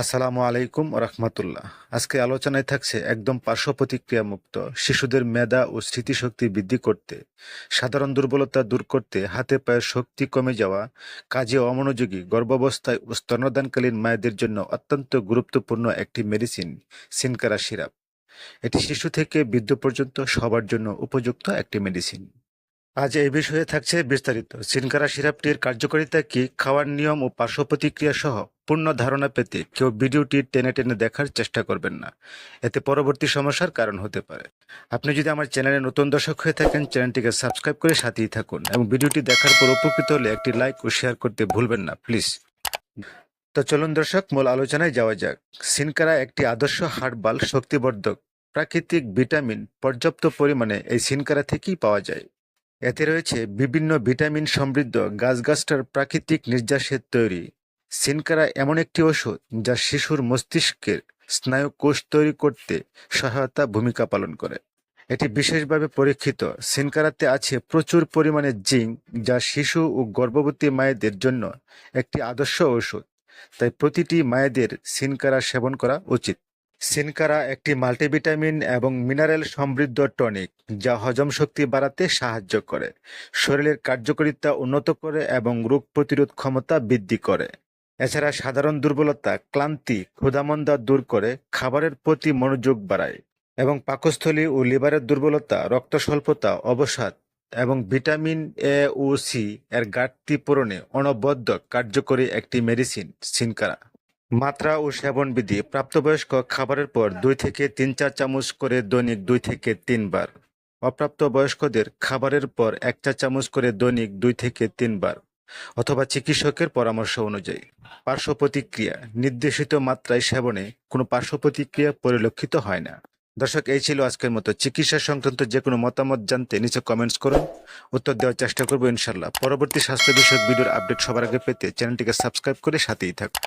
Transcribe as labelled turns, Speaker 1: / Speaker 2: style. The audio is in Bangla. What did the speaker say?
Speaker 1: আসসালামু আলাইকুম রহমতুল্লাহ। আজকে আলোচনায় থাকছে একদম পার্শ্ব প্রতিক্রিয়া মুক্ত শিশুদের মেধা ও স্মৃতিশক্তি বৃদ্ধি করতে, সাধারণ দুর্বলতা দূর করতে, হাতে পায়ের শক্তি কমে যাওয়া, কাজে অমনোযোগী, গর্ভাবস্থায় ও স্তন্যদানকালীন মায়েদের জন্য অত্যন্ত গুরুত্বপূর্ণ একটি মেডিসিন সিনকারা সিরাপ এটি শিশু থেকে বৃদ্ধ পর্যন্ত সবার জন্য উপযুক্ত একটি মেডিসিন আজ এই বিষয়ে থাকছে বিস্তারিত। সিনকারা সিরাপটির কার্যকারিতা কি, খাওয়ার নিয়ম ও পার্শ্ব প্রতিক্রিয়া সহ পূর্ণ ধারণা পেতে কেউ ভিডিওটি টেনে টেনে দেখার চেষ্টা করবেন না। এতে পরবর্তী সমস্যার কারণ হতে পারে। আপনি যদি আমার চ্যানেলে নতুন দর্শক হয়ে থাকেন, চ্যানেলটিকে সাবস্ক্রাইব করে সাথেই থাকুন এবং ভিডিওটি দেখার পর উপকৃত হলে একটি লাইক ও শেয়ার করতে ভুলবেন না, প্লিজ। তো চলুন দর্শক, মূল আলোচনায় যাওয়া যাক। সিনকারা একটি আদর্শ হার্বাল শক্তিবর্ধক প্রাকৃতিক ভিটামিন পর্যাপ্ত পরিমাণে এই সিনকারা থেকেই পাওয়া যায়। এতে রয়েছে বিভিন্ন ভিটামিন সমৃদ্ধ গাছগাছটার প্রাকৃতিক নির্যাসের তৈরি। সিনকারা এমন একটি ওষুধ যা শিশুর মস্তিষ্কের স্নায়ু কোষ তৈরি করতে সহায়তা ভূমিকা পালন করে। এটি বিশেষভাবে পরীক্ষিত। সিনকারাতে আছে প্রচুর পরিমাণে জিঙ্ক যা শিশু ও গর্ভবতী মায়েদের জন্য একটি আদর্শ ওষুধ। তাই প্রতিটি মায়েদের সিনকারা সেবন করা উচিত। সিনকারা একটি মাল্টিভিটামিন এবং মিনারেল সমৃদ্ধ টনিক, যা হজম শক্তি বাড়াতে সাহায্য করে, শরীরের কার্যকারিতা উন্নত করে এবং রোগ প্রতিরোধ ক্ষমতা বৃদ্ধি করে। এছাড়া সাধারণ দুর্বলতা, ক্লান্তি, ক্ষুধামন্দা দূর করে খাবারের প্রতি মনোযোগ বাড়ায় এবং পাকস্থলী ও লিভারের দুর্বলতা রক্ত স্বল্পতা অবসাদ এবং ভিটামিন এ ও সি এর ঘাটতি পূরণে অনবদ্য কার্যকরী একটি মেডিসিন, সিনকারা। মাত্রা ও সেবন বিধি। প্রাপ্তবয়স্ক খাবারের পর দুই থেকে তিন চার চামচ করে দৈনিক দুই থেকে তিনবার। অপ্রাপ্ত বয়স্কদের খাবারের পর এক চা চামচ করে দৈনিক দুই থেকে তিনবার অথবা চিকিৎসকের পরামর্শ অনুযায়ী। পার্শ্ব প্রতিক্রিয়া, নির্দেশিত মাত্রায় সেবনে কোনো পার্শ্ব প্রতিক্রিয়া পরিলক্ষিত হয় না। দর্শক, এই ছিল আজকের মতো চিকিৎসা সংক্রান্ত যে কোনো মতামত জানতে নিচে কমেন্টস করুন। উত্তর দেওয়ার চেষ্টা করব ইনশাল্লাহ পরবর্তী স্বাস্থ্য বিষয়ক ভিডিওর আপডেট সবার আগে পেতে চ্যানেলটিকে সাবস্ক্রাইব করে সাথেই থাকুন।